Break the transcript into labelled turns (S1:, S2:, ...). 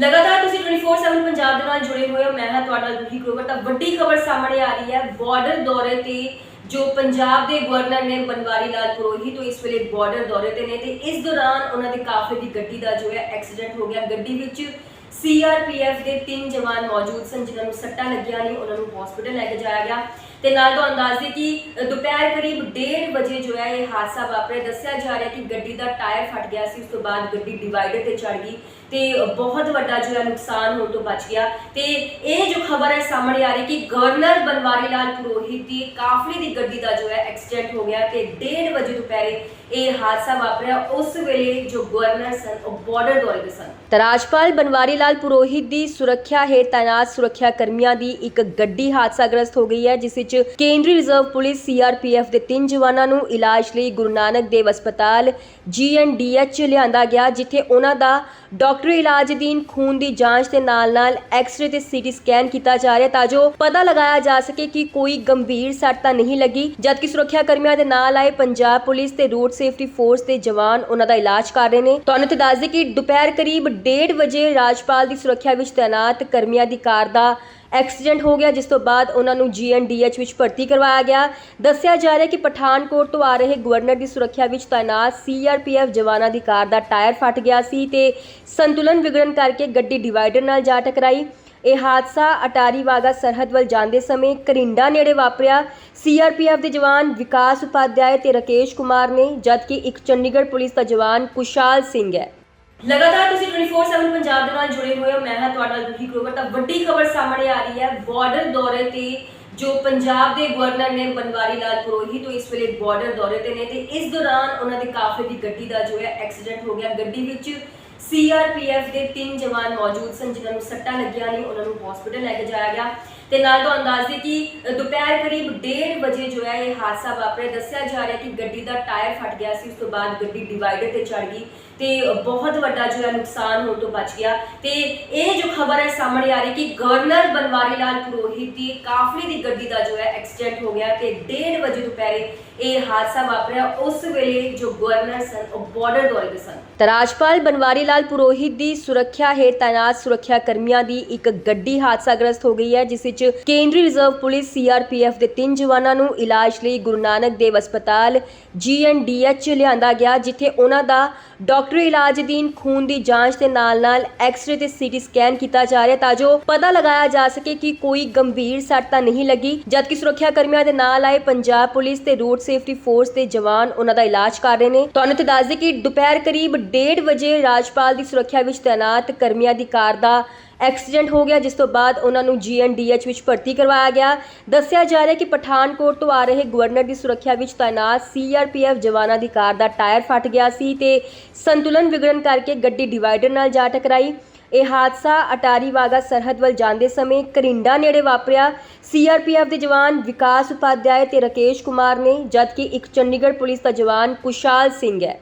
S1: ਲਗਾਤਾਰ ਤੁਸੀਂ 24/7 ਪੰਜਾਬ ਦੇ ਨਾਲ ਜੁੜੇ ਹੋਏ ਹੋ, ਮੈਂ ਹਾਂ ਤੁਹਾਡਾ ਰੂਹੀ ਗਰੋਵਰ ਤਾਂ ਵੱਡੀ ਖਬਰ ਸਾਹਮਣੇ ਆ ਰਹੀ ਹੈ ਬਾਰਡਰ ਦੌਰੇ ਤੇ ਜੋ ਪੰਜਾਬ ਦੇ ਗਵਰਨਰ ਨੇ ਬਨਵਾਰੀ ਲਾਲ ਪੁਰੋਹਿਤ ਤੋਂ ਇਸ ਵੇਲੇ ਬਾਰਡਰ ਦੌਰੇ ਤੇ ਨੇ ਤੇ ਇਸ ਦੌਰਾਨ ਉਹਨਾਂ ਦੇ ਕਾਫਲੇ ਦੀ ਗੱਡੀ ਦਾ ਜੋ ਹੈ ਐਕਸੀਡੈਂਟ ਹੋ ਗਿਆ। ਗੱਡੀ ਵਿੱਚ ਸੀਆਰਪੀਐਫ ਦੇ ਤਿੰਨ ਜਵਾਨ ਮੌਜੂਦ ਸਨ, ਜਿਨ੍ਹਾਂ ਨੂੰ ਸੱਟਾਂ ਲੱਗੀਆਂ ਨੇ, ਉਹਨਾਂ ਨੂੰ ਹਸਪੀਟਲ ਲੈ ਕੇ ਜਾਇਆ ਗਿਆ। ਤੇ ਨਾਲ ਤੋਂ ਅੰਦਾਜ਼ੇ ਕਿ ਦੁਪਹਿਰ ਕਰੀਬ 1:30 ਵਜੇ ਜੋ ਹੈ ਇਹ ਹਾਦਸਾ ਵਾਪਰਿਆ। ਦੱਸਿਆ ਜਾ ਰਿਹਾ ਕਿ ਗੱਡੀ ਦਾ ਟਾਇਰ ਫਟ ਗਿਆ ਸੀ, ਉਸ ਤੋਂ ਬਾਅਦ ਗੱਡੀ ਡਿਵਾਈਡਰ ਤੇ ਚੜ ਗਈ ਤੇ ਬਹੁਤ ਵੱਡਾ ਜੋ ਹੈ ਨੁਕਸਾਨ ਹੋਣ ਤੋਂ ਬਚ ਗਿਆ। ਤੇ ਇਹ ਜੋ ਖਬਰ ਹੈ, ਸਾਹਮਣੇ ਆ ਰਹੀ ਕਿ ਗਵਰਨਰ ਬਨਵਾਰੀ ਲਾਲ ਪੁਰੋਹਿਤ ਦੀ ਕਾਫਲੇ ਦੀ ਗੱਡੀ ਦਾ ਜੋ ਹੈ ਐਕਸੀਡੈਂਟ ਹੋ ਗਿਆ ਤੇ 1:30 ਵਜੇ ਦੁਪਹਿਰੇ ਇਹ ਹਾਦਸਾ ਵਾਪਰਿਆ। ਉਸ ਵੇਲੇ ਜੋ ਗਵਰਨਰ ਸਨ, ਉਹ ਬਾਰਡਰ ਦੌਰੇ ਤੇ ਸਨ। ਤਾਂ ਰਾਜਪਾਲ ਬਨਵਾਰੀ ਲਾਲ ਪੁਰੋਹਿਤ ਦੀ ਸੁਰੱਖਿਆ ਹੇਠ ਤਾਇਨਾਤ ਸੁਰੱਖਿਆ ਕਰਮੀਆਂ ਦੀ ਇੱਕ ਗੱਡੀ ਹਾਦਸਾਗ੍ਰਸਤ ਹੋ ਗਈ ਹੈ, ਜਿਸ ਵਿੱਚ ਕੇਂਦਰੀ ਰਿਜ਼ਰਵ ਪੁਲਿਸ ਸੀਆਰਪੀਐਫ ਦੇ ਤਿੰਨ ਜਵਾਨਾਂ ਨੂੰ ਇਲਾਜ ਲਈ ਗੁਰੂ ਨਾਨਕ ਦੇਵ ਹਸਪਤਾਲ ਜੀਐਨਡੀਐਚ ਲਿਆਂਦਾ ਗਿਆ, ਜਿੱਥੇ ਉਹਨਾਂ ਦਾ ਡਾਕਟਰੀ ਇਲਾਜ ਅਧੀਨ ਖੂਨ ਦੀ ਜਾਂਚ ਦੇ ਨਾਲ-ਨਾਲ ਐਕਸ-ਰੇ ਤੇ ਸੀਟੀ ਸਕੈਨ ਕੀਤਾ ਜਾ ਰਿਹਾ ਤਾਂ ਜੋ ਪਤਾ ਲਗਾਇਆ ਜਾ ਸਕੇ ਕਿ ਕੋਈ ਗੰਭੀਰ ਸੱਟ ਤਾਂ ਨਹੀਂ ਲੱਗੀ, ਜਦਕਿ ਸੁਰੱਖਿਆ ਕਰਮੀਆਂ ਦੇ ਨਾਲ ਆਏ ਪੰਜਾਬ ਪੁਲਿਸ ਤੇ ਰੋਡ ਸੇਫਟੀ ਫੋਰਸ ਦੇ ਜਵਾਨ ਉਹਨਾਂ ਦਾ ਇਲਾਜ ਕਰ ਰਹੇ ਨੇ। ਤੁਹਾਨੂੰ ਤੇ ਦੱਸ ਦਈਏ ਕਿ ਦੁਪਹਿਰ ਕਰੀਬ 1:30 ਵਜੇ ਰਾਜਪਾਲ ਦੀ ਸੁਰੱਖਿਆ ਵਿੱਚ ਤਾਇਨਾਤ ਕਰਮੀਆਂ ਦੀ ਕਾਰ ਦਾ ਐਕਸੀਡੈਂਟ ਹੋ ਗਿਆ, ਜਿਸ ਤੋਂ ਬਾਅਦ ਉਹਨਾਂ ਨੂੰ ਜੀਐਨਡੀਐਚ ਵਿੱਚ ਭਰਤੀ ਕਰਵਾਇਆ ਗਿਆ। ਦੱਸਿਆ ਜਾ ਰਿਹਾ ਕਿ ਪਠਾਨਕੋਟ ਤੋਂ ਆ ਰਹੇ ਗਵਰਨਰ ਦੀ ਸੁਰੱਖਿਆ ਵਿੱਚ ਤਾਇਨਾਤ ਸੀਆਰਪੀਐਫ ਜਵਾਨਾਂ ਦੀ ਕਾਰ ਦਾ ਟਾਇਰ ਫਟ ਗਿਆ ਸੀ ਤੇ ਸੰਤੁਲਨ ਵਿਗੜਨ ਕਰਕੇ ਗੱਡੀ ਡਿਵਾਈਡਰ ਨਾਲ ਜਾ ਟਕਰਾਈ। ਇਹ ਹਾਦਸਾ ਅਟਾਰੀ ਵਾਗਾ ਸਰਹੱਦ ਵੱਲ ਜਾਂਦੇ ਸਮੇਂ ਕਰਿੰਡਾ ਨੇੜੇ ਵਾਪਰਿਆ। ਸੀਆਰਪੀਐਫ ਦੇ ਜਵਾਨ ਵਿਕਾਸ ਉਪਾਧਿਆਇ ਤੇ ਰਕੇਸ਼ ਕੁਮਾਰ ਨੇ, ਜਦਕਿ ਇੱਕ ਚੰਡੀਗੜ੍ਹ ਪੁਲਿਸ ਦਾ ਜਵਾਨ ਕੁਸ਼ਾਲ ਸਿੰਘ ਹੈ। ਲਗਾਤਾਰ ਤੁਸੀਂ 24/7 ਪੰਜਾਬ ਦੇ ਨਾਲ ਜੁੜੇ ਹੋਏ ਹੋ, ਮੈਂ ਹਾਂ ਤੁਹਾਡਾ ਰੂਹੀ ਗਰੋਵਰ। ਤਾਂ ਵੱਡੀ ਖਬਰ ਸਾਹਮਣੇ ਆ ਰਹੀ ਹੈ ਬਾਰਡਰ ਦੌਰੇ ਤੇ ਜੋ ਪੰਜਾਬ ਦੇ ਗਵਰਨਰ ਨੇ ਬਨਵਾਰੀ ਲਾਲ ਪੁਰੋਹਿਤ ਤੋਂ ਇਸ ਵੇਲੇ ਬਾਰਡਰ ਦੌਰੇ ਤੇ ਨੇ ਤੇ ਇਸ ਦੌਰਾਨ ਉਹਨਾਂ ਦੇ ਕਾਫਲੇ ਦੀ ਗੱਡੀ ਦਾ ਜੋ ਹੈ ਐਕਸੀਡੈਂਟ ਹੋ ਗਿਆ। ਗੱਡੀ ਵਿੱਚ ਸੀਆਰਪੀਐਫ ਦੇ ਤਿੰਨ ਜਵਾਨ ਮੌਜੂਦ ਸਨ, ਜਿਨ੍ਹਾਂ ਨੂੰ ਸੱਟਾਂ ਲੱਗੀਆਂ ਨੇ, ਉਹਨਾਂ ਨੂੰ ਹਸਪੀਟਲ ਲੈ ਕੇ ਜਾਇਆ ਗਿਆ। ਤੇ ਨਾਲ ਤੋਂ ਅੰਦਾਜ਼ੇ ਕਿ ਦੁਪਹਿਰ ਕਰੀਬ 1:30 ਵਜੇ ਜੋ ਹੈ ਇਹ ਹਾਦਸਾ ਵਾਪਰਿਆ। ਦੱਸਿਆ ਜਾ ਰਿਹਾ ਕਿ ਗੱਡੀ ਦਾ ਟਾਇਰ ਫਟ ਗਿਆ ਸੀ, ਉਸ ਤੋਂ ਬਾਅਦ ਗੱਡੀ ਡਿਵਾਈਡਰ ਤੇ ਚੜ ਗਈ ਤੇ ਬਹੁਤ ਵੱਡਾ ਜੋ ਹੈ ਨੁਕਸਾਨ ਹੋਣ ਤੋਂ ਬਚ ਗਿਆ। ਤੇ ਇਹ ਜੋ ਖਬਰ ਹੈ, ਸਾਹਮਣੇ ਆ ਰਹੀ ਕਿ ਗਵਰਨਰ ਬਨਵਾਰੀ ਲਾਲ ਪੁਰੋਹਿਤ ਦੀ ਕਾਫਲੇ ਦੀ ਗੱਡੀ ਦਾ ਜੋ ਹੈ ਐਕਸੀਡੈਂਟ ਹੋ ਗਿਆ ਤੇ 1:30 ਵਜੇ ਦੁਪਹਿਰੇ ਇਹ ਹਾਦਸਾ ਵਾਪਰਿਆ। ਉਸ ਵੇਲੇ ਜੋ ਗਵਰਨਰ ਸਨ, ਉਹ ਬਾਰਡਰ ਦੌਰੇ ਤੇ ਸਨ। ਤਾਂ ਰਾਜਪਾਲ ਬਨਵਾਰੀ ਲਾਲ ਪੁਰੋਹਿਤ ਦੀ ਸੁਰੱਖਿਆ ਹੇਠ ਤਾਇਨਾਤ ਸੁਰੱਖਿਆ ਕਰਮੀਆਂ ਦੀ ਇੱਕ ਗੱਡੀ ਹਾਦਸਾਗ੍ਰਸਤ ਹੋ ਗਈ ਹੈ, ਜਿਸ ਵਿੱਚ ਕੇਂਦਰੀ ਰਿਜ਼ਰਵ ਪੁਲਿਸ ਸੀਆਰਪੀਐਫ ਦੇ ਤਿੰਨ ਜਵਾਨਾਂ ਨੂੰ ਇਲਾਜ ਲਈ ਗੁਰੂ ਨਾਨਕ ਦੇਵ ਹਸਪਤਾਲ, ਜੀਐਨਡੀਐਚ ਲਿਆਂਦਾ ਗਿਆ, ਜਿੱਥੇ ਉਹਨਾਂ ਦਾ ਡਾਕਟਰੀ ਇਲਾਜ ਅਧੀਨ ਖੂਨ ਦੀ ਜਾਂਚ ਦੇ ਨਾਲ-ਨਾਲ ਐਕਸ-ਰੇ ਤੇ ਸੀਟੀ ਸਕੈਨ ਕੀਤਾ ਜਾ ਰਿਹਾ ਤਾਂ ਜੋ ਪਤਾ ਲਗਾਇਆ ਜਾ ਸਕੇ ਕਿ ਕੋਈ ਗੰਭੀਰ ਸੱਟ ਤਾਂ ਨਹੀਂ ਲੱਗੀ, ਜਦਕਿ ਸੁਰੱਖਿਆ ਕਰਮੀਆਂ ਦੇ ਨਾਲ ਆਏ ਪੰਜਾਬ ਪੁਲਿਸ ਤੇ ਰੋਡ ਸੇਫਟੀ ਫੋਰਸ ਦੇ ਜਵਾਨ ਉਹਨਾਂ ਦਾ ਇਲਾਜ ਕਰ ਰਹੇ ਨੇ। ਤੁਹਾਨੂੰ ਤੇ ਦੱਸ ਦਈਏ ਕਿ ਦੁਪਹਿਰ ਕਰੀਬ 1:30 ਵਜੇ ਰਾਜਪਾਲ ਦੀ ਸੁਰੱਖਿਆ ਵਿੱਚ ਤਾਇਨਾਤ ਕਰਮੀਆਂ ਦੀ ਕਾਰ ਦਾ ਐਕਸੀਡੈਂਟ ਹੋ ਗਿਆ, ਜਿਸ ਤੋਂ ਬਾਅਦ ਉਹਨਾਂ ਨੂੰ ਜੀਐਨਡੀਐਚ ਵਿੱਚ ਭਰਤੀ ਕਰਵਾਇਆ ਗਿਆ। ਦੱਸਿਆ ਜਾ ਰਿਹਾ ਕਿ ਪਠਾਨਕੋਟ ਤੋਂ ਆ ਰਹੇ ਗਵਰਨਰ ਦੀ ਸੁਰੱਖਿਆ ਵਿੱਚ ਤਾਇਨਾਤ ਸੀਆਰਪੀਐਫ ਜਵਾਨਾਂ ਦੀ ਕਾਰ ਦਾ ਟਾਇਰ ਫਟ ਗਿਆ ਸੀ ਤੇ ਸੰਤੁਲਨ ਵਿਗੜਨ ਕਰਕੇ ਗੱਡੀ ਡਿਵਾਈਡਰ ਨਾਲ ਜਾ ਟਕਰਾਈ। ਇਹ ਹਾਦਸਾ ਅਟਾਰੀ ਵਾਗਾ ਸਰਹੱਦ ਵੱਲ ਜਾਂਦੇ ਸਮੇਂ ਕਰਿੰਡਾ ਨੇੜੇ ਵਾਪਰਿਆ। ਸੀਆਰਪੀਐਫ ਦੇ ਜਵਾਨ ਵਿਕਾਸ ਉਪਾਧਿਆਇ ਤੇ ਰਕੇਸ਼ ਕੁਮਾਰ ਨੇ, ਜਦਕਿ ਇੱਕ ਚੰਡੀਗੜ੍ਹ ਪੁਲਿਸ ਦਾ ਜਵਾਨ ਕੁਸ਼ਾਲ ਸਿੰਘ ਹੈ।